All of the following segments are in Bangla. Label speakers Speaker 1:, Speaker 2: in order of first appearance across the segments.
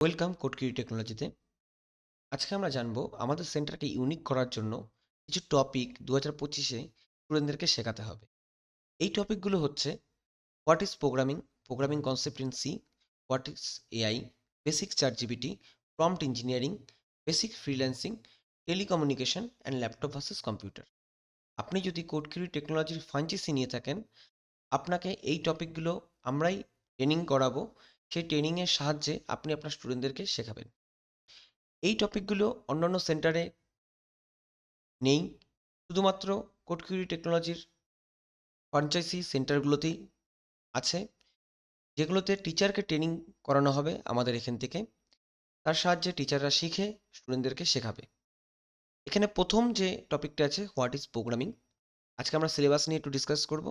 Speaker 1: ওয়েলকাম কোডকিউরি টেকনোলজিতে। আজকে আমরা জানব আমাদের সেন্টারকে ইউনিক করার জন্য কিছু টপিক দু হাজার পঁচিশে স্টুডেন্টদেরকে শেখাতে হবে। এই টপিকগুলো হচ্ছে what is programming programming concept in C what is AI basic chat GPT prompt engineering basic freelancing telecommunication and laptop versus computer আপনি যদি কোডকিউরি টেকনোলজির ফ্রাঞ্চাইসি নিয়ে থাকেন, আপনাকে এই টপিকগুলো আমরাই ট্রেনিং করাবো সেই ট্রেনিংয়ের সাহায্যে আপনি আপনার স্টুডেন্টদেরকে শেখাবেন। এই টপিকগুলো অন্যান্য সেন্টারে নেই। শুধুমাত্র কোটকিউরি টেকনোলজির ফ্রাঞ্চাইসি সেন্টারগুলোতেই আছে, যেগুলোতে টিচারকে ট্রেনিং করানো হবে আমাদের এখান থেকে। তার সাহায্যে টিচাররা শিখে স্টুডেন্টদেরকে শেখাবে। এখানে প্রথম যে টপিকটা আছে হোয়াট ইজ প্রোগ্রামিং আজকে আমরা সিলেবাস নিয়ে একটু ডিসকাস করব।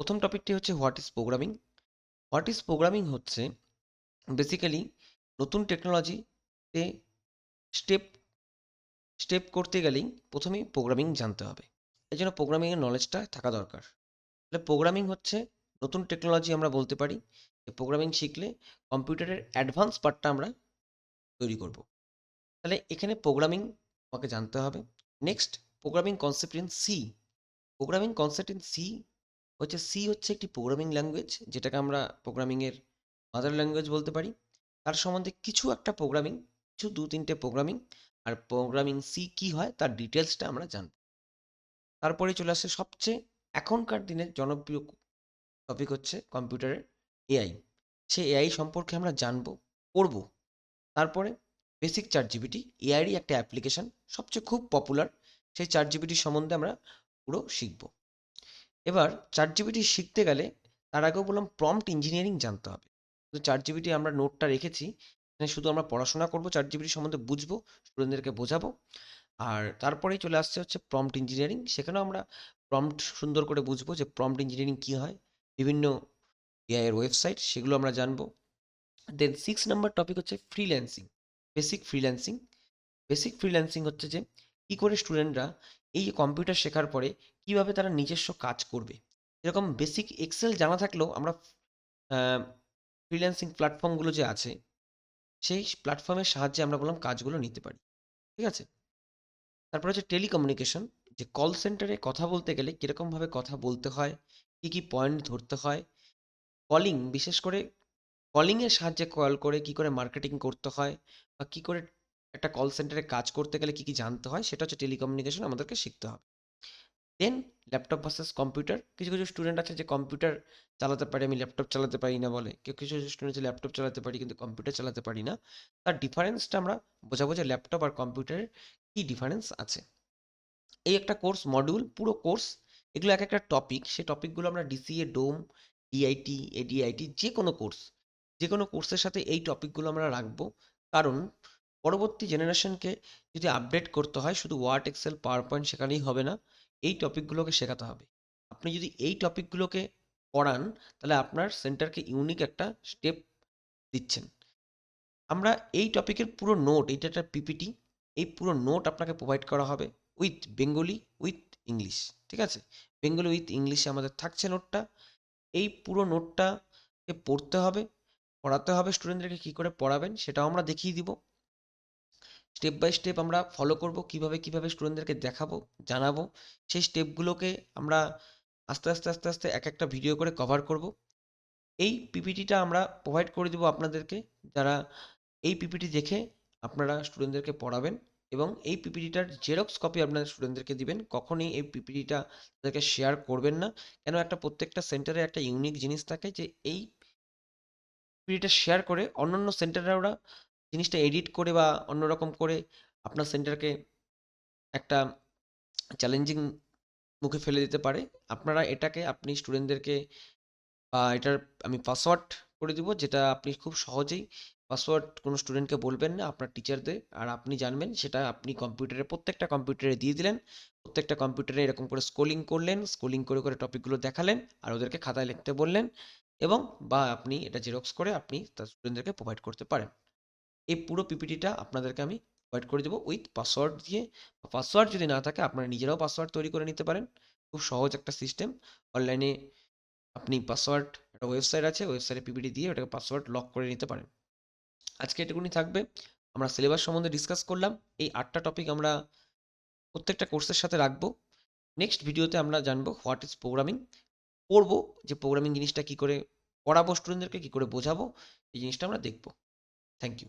Speaker 1: প্রথম টপিকটি হচ্ছে what is programming what is programming হচ্ছে বেসিক্যালি নতুন টেকনোলজিতে স্টেপ স্টেপ করতে গেলেই প্রথমেই প্রোগ্রামিং জানতে হবে। এই জন্য প্রোগ্রামিংয়ের নলেজটা থাকা দরকার। তাহলে প্রোগ্রামিং হচ্ছে নতুন টেকনোলজি আমরা বলতে পারি প্রোগ্রামিং শিখলে কম্পিউটারের অ্যাডভান্স পার্টটা আমরা তৈরি করব। তাহলে এখানে প্রোগ্রামিং আমাকে জানতে হবে। Next programming concept in C programming concept in C হচ্ছে সি হচ্ছে একটি প্রোগ্রামিং ল্যাঙ্গুয়েজ যেটাকে আমরা প্রোগ্রামিংয়ের মাদার ল্যাঙ্গুয়েজ বলতে পারি। তার সম্বন্ধে কিছু একটা প্রোগ্রামিং কিছু দু তিনটে প্রোগ্রামিং আর প্রোগ্রামিং সি কী হয় তার ডিটেলসটা আমরা জানব। তারপরে চলে আসে সবচেয়ে এখনকার দিনের জনপ্রিয় টপিক হচ্ছে কম্পিউটারের এআই সে এআই সম্পর্কে আমরা জানব, পড়ব। তারপরে বেসিক চার জিবিটি এআইরই একটা অ্যাপ্লিকেশন সবচেয়ে খুব পপুলার সেই চার জিবিটি সম্বন্ধে আমরা পুরো শিখব। এবার চার জিবিটি শিখতে গেলে তার আগেও বললাম প্রম্পট ইঞ্জিনিয়ারিং জানতে হবে। তো চার জিবিটি আমরা নোটটা রেখেছি, এখানে শুধু আমরা পড়াশোনা করব চার জিবিটি সম্বন্ধে বুঝব স্টুডেন্টদেরকে বোঝাবো, আর তারপরেই চলে আসছে হচ্ছে প্রম্পট ইঞ্জিনিয়ারিং সেখানেও আমরা প্রম্পট সুন্দর করে বুঝব যে প্রম্পট ইঞ্জিনিয়ারিং কী হয়, বিভিন্ন এআই এর ওয়েবসাইট সেগুলো আমরা জানব। দেন সিক্স নাম্বার টপিক হচ্ছে freelancing basic freelancing basic freelancing হচ্ছে যে কী করে স্টুডেন্টরা এই কম্পিউটার শেখার পরে কীভাবে তারা নিজস্ব কাজ করবে? এরকম বেসিক এক্সেল জানা থাকলেও আমরা ফ্রিল্যান্সিং প্ল্যাটফর্মগুলো যে আছে, সেই প্ল্যাটফর্মের সাহায্যে আমরা বললাম কাজগুলো নিতে পারি। ঠিক আছে? তারপর হচ্ছে টেলিকমিউনিকেশন যে কল সেন্টারে কথা বলতে গেলে কীরকমভাবে কথা বলতে হয়, কী কী পয়েন্ট ধরতে হয় কলিং বিশেষ করে কলিংয়ের সাহায্যে কল করে কি করে মার্কেটিং করতে হয়, বা কী করে একটা কল সেন্টারে কাজ করতে গেলে কী কী জানতে হয়? সেটা হচ্ছে টেলিকমিউনিকেশন আমাদেরকে শিখতে হবে। দেন ল্যাপটপ ভার্সেস কম্পিউটার কিছু কিছু স্টুডেন্ট আছে যে কম্পিউটার চালাতে পারে, আমি ল্যাপটপ চালাতে পারি না বলে। কেউ, কিছু কিছু স্টুডেন্ট আছে ল্যাপটপ চালাতে পারি, কিন্তু কম্পিউটার চালাতে পারি না। তার ডিফারেন্সটা আমরা বোঝাবো যে ল্যাপটপ আর কম্পিউটারের কী ডিফারেন্স আছে। এই একটা কোর্স মডিউল পুরো কোর্স এগুলো এক একটা টপিক সেই টপিকগুলো আমরা ডিসিএ ডোম ডিআইটি এডিআইটি যে কোনো কোর্স যে কোনো কোর্সের সাথে এই টপিকগুলো আমরা রাখব। কারণ পরবর্তী জেনারেশনকে যদি আপডেট করতে হয়, শুধু ওয়ার্ড এক্সেল পাওয়ার পয়েন্ট শেখালেই হবে না, এই টপিকগুলোকে শেখাতে হবে। আপনি যদি এই টপিকগুলোকে পড়ান তাহলে আপনার সেন্টারকে ইউনিক একটা স্টেপ দিচ্ছেন। আমরা এই টপিকের পুরো নোট এইটা একটা পিপিটি এই পুরো নোট আপনাকে প্রোভাইড করা হবে উইথ বেঙ্গলি উইথ ইংলিশ ঠিক আছে? বেঙ্গলি উইথ ইংলিশে আমাদের থাকছে নোটটা এই পুরো নোটটাকে পড়তে হবে, পড়াতে হবে স্টুডেন্টদেরকে কী করে পড়াবেন, সেটাও আমরা দেখিয়ে দিব। স্টেপ বাই স্টেপ আমরা ফলো করব, কীভাবে কীভাবে স্টুডেন্টদেরকে দেখাবো, জানাব, সেই স্টেপগুলোকে আমরা আস্তে আস্তে আস্তে আস্তে এক একটা ভিডিও করে কভার করব। এই পিপিটিটা আমরা প্রোভাইড করে দেবো আপনাদেরকে, যারা এই পিপিটি দেখে আপনারা স্টুডেন্টদেরকে পড়াবেন এবং এই পিপিটিটার জেরক্স কপি আপনাদের স্টুডেন্টদেরকে দিবেন, কখনই এই পিপিটিটা তাদেরকে শেয়ার করবেন না। কেন একটা প্রত্যেকটা সেন্টারে একটা ইউনিক জিনিস থাকে যে এই পিপিটিটা শেয়ার করে অন্যান্য সেন্টারে ওরা জিনিসটা এডিট করে বা অন্যরকম করে আপনার সেন্টারকে একটা চ্যালেঞ্জিং মুখে ফেলে দিতে পারে। আপনারা এটাকে, আপনি স্টুডেন্টদেরকে বা এটার আমি পাসওয়ার্ড করে দিব, যেটা আপনি খুব সহজেই পাসওয়ার্ড কোনো স্টুডেন্টকে বলবেন না, আপনার টিচারদের। আর আপনি জানবেন, সেটা আপনি কম্পিউটারে, প্রত্যেকটা কম্পিউটারে দিয়ে দিলেন, প্রত্যেকটা কম্পিউটারে এরকম করে স্কোলিং করলেন স্কোলিং করে করে টপিকগুলো দেখালেন, আর ওদেরকে খাতায় লিখতে বললেন এবং বা আপনি এটা জেরক্স করে আপনি তার স্টুডেন্টদেরকে প্রোভাইড করতে পারেন। এই পুরো পিপিটিটা আপনাদেরকে আমি প্রোভাইড করে দেবো উইথ পাসওয়ার্ড দিয়ে। পাসওয়ার্ড যদি না থাকে, আপনারা নিজেরাও পাসওয়ার্ড তৈরি করে নিতে পারেন। খুব সহজ একটা সিস্টেম অনলাইনে আপনি পাসওয়ার্ড একটা ওয়েবসাইট আছে ওয়েবসাইটে পিপিটি দিয়ে ওটাকে পাসওয়ার্ড লক করে নিতে পারেন। আজকে এটুকুনি থাকবে। আমরা সিলেবাস সম্বন্ধে ডিসকাস করলাম। এই আটটা টপিক আমরা প্রত্যেকটা কোর্সের সাথে রাখব। নেক্সট ভিডিওতে আমরা জানব হোয়াট ইজ প্রোগ্রামিং পড়ব যে প্রোগ্রামিং জিনিসটা কী করে পড়াবো স্টুডেন্টদেরকে কী করে বোঝাবো, এই জিনিসটা আমরা দেখব। Thank you